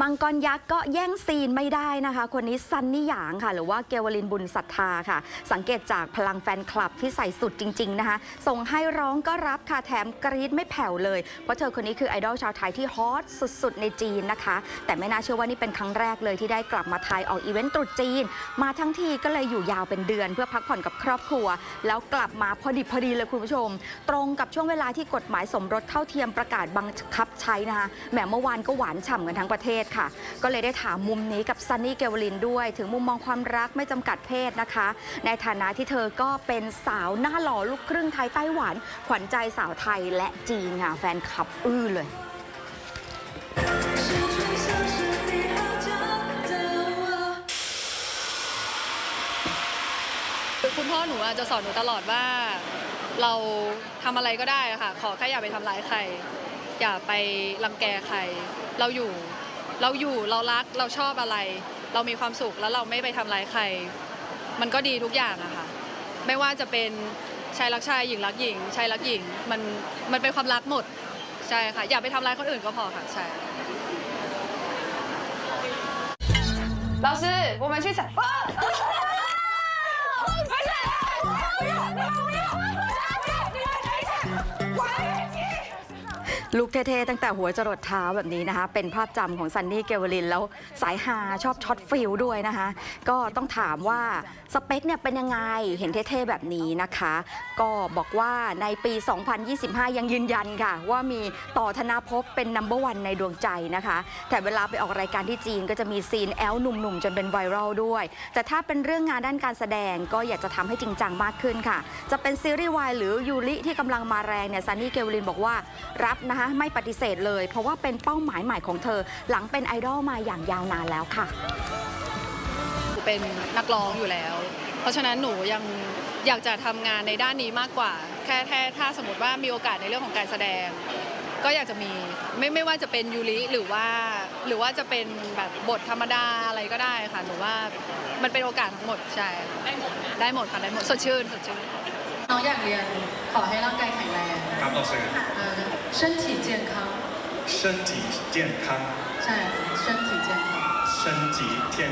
มังกรยักษ์ก็แย่งซีนไม่ได้นะคะ คนนี้ซันนี่หยางค่ะ หรือว่าเกวลินบุญศรัทธาค่ะ สังเกตจากพลังแฟนคลับที่ใส่สุดจริง ๆนะคะ ส่งให้ร้องก็รับค่ะแถมกรี๊ดไม่แผ่วเลย เพราะเธอคนนี้คือไอดอลชาวไทยที่ฮอตสุด ๆ ในจีนนะคะ แต่ไม่น่าเชื่อว่านี่เป็นครั้งแรกเลยที่ได้กลับมาไทยออกอีเวนต์ตรุษจีน มาทั้งทีก็เลยอยู่ยาวเป็นเดือน เพื่อพักผ่อนกับครอบครัว แล้วกลับมาพอดิบพอดีเลยคุณผู้ชม ตรงกับช่วงเวลาที่กฎหมายสมรสเท่าเทียมประกาศบังคับใช้นะคะแหมเมื่อวานก็หวานฉ่ำกันทั้งประเทศศค่ะ ก็เลยได้ถามมุมนี้กับซันนี่เกวลินด้วย ถึงมุมมองความรักไม่จำกัดเพศนะคะ ในฐานะที่เธอก็เป็นสาวหน้าหล่อลูกครึ่งไทยไต้หวัน ขวัญใจสาวไทยและจีนค่ะแฟนคลับอื้อเลยคุณพ่อหนูจะสอนหนูตลอดว่า เราทำอะไรก็ได้ค่ะ ขอแค่อย่าไปทำร้ายใคร อย่าไปรังแกใคร เราอยู่ เราอยู่เรารักเราชอบอะไร เรามีความสุขแล้วเราไม่ไปทำร้ายใคร มันก็ดีทุกอย่างอะค่ะ ไม่ว่าจะเป็นชายรักชายหญิงรักหญิงชายรักหญิงมันมันเป็นความรักหมดใช่ค่ะ อย่าไปทำร้ายคนอื่นก็พอค่ะใช่ 老师，我们去采。啊不是，我 ลุกเท่ๆ ตั้งแต่หัวจรดเท้าแบบนี้นะคะ เป็นภาพจำของซันนี่เกวลิน แล้วสายฮาชอบช็อตฟิลด้วยนะคะ ก็ต้องถามว่าสเปคเนี่ยเป็นยังไงเห็นเท่ๆ แบบนี้นะคะ ก็บอกว่าในปี 2025 ยังยืนยันค่ะ ว่ามีต่อธนาภพเป็นนัมเบอร์วันในดวงใจนะคะ แต่เวลาไปออกรายการที่จีนก็จะมีซีนแอลหนุ่มๆ จนเป็นไวรัลด้วย แต่ถ้าเป็นเรื่องงานด้านการแสดงก็อยากจะทำให้จริงจังมากขึ้นค่ะ จะเป็นซีรีส์วายหรือยูริที่กำลังมาแรงเนี่ยซันนี่เกวลินบอกว่ารับนะคะไม่ปฏิเสธเลย เพราะว่าเป็นเป้าหมายใหม่ของเธอ หลังเป็นไอดอลมาอย่างยาวนานแล้วค่ะหนูเป็นนักร้องอยู่แล้ว เพราะฉะนั้นหนูยังอยากจะทำงานในด้านนี้มากกว่า แค่แค่ถ้าสมมติว่ามีโอกาสในเรื่องของการแสดง ก็อยากจะมีไม่ไม่ว่าจะเป็นยูริหรือว่า หรือว่าจะเป็นแบบบทธรรมดาอะไรก็ได้ค่ะหนูว่ามันเป็นโอกาสทั้งหมดใช่ได้หมดได้หมดค่ะได้หมดสดชื่นสดชื่น น้องอยากเรียนขอให้ร่างกายแข็งแรง ครับ老师 เอ่อ身体健康身体健康 ใช่身体健 เชิญจีเที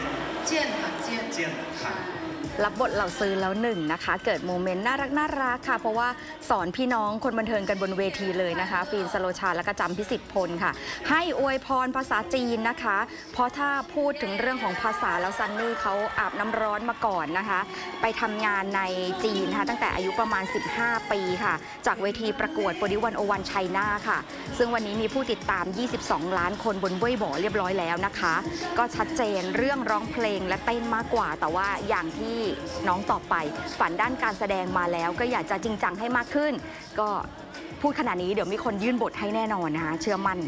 รับบทเหล่าซื้อแล้วหนึ่งนะคะ เกิดโมเมนต์น่ารักน่ารักค่ะ เพราะว่าสอนพี่น้องคนบันเทิงกันบนเวทีเลยนะคะฟีนสโลชาและกระจำพิสิทธิ์พลค่ะ ให้อวยพรภาษาจีนนะคะ เพราะถ้าพูดถึงเรื่องของภาษาแล้วซันนี่เขาอาบน้ำร้อนมาก่อนนะคะ ไปทำงานในจีนนะคะตั้งแต่อายุประมาณ 15 ปีค่ะ จากเวทีประกวดโปรดิวันโอวันไชน่าค่ะ ซึ่งวันนี้มีผู้ติดตาม 22 ล้านคนบนเว่ยบอเรียบร้อยแล้วนะคะ ก็ใชชัดเจนเรื่องร้องเพลงและเต้นมากกว่า แต่ว่าอย่างที่น้องตอบไป ฝันด้านการแสดงมาแล้วก็อยากจะจริงจังให้มากขึ้น ก็พูดขนาดนี้เดี๋ยวมีคนยื่นบทให้แน่นอนนะคะเชื่อมั่น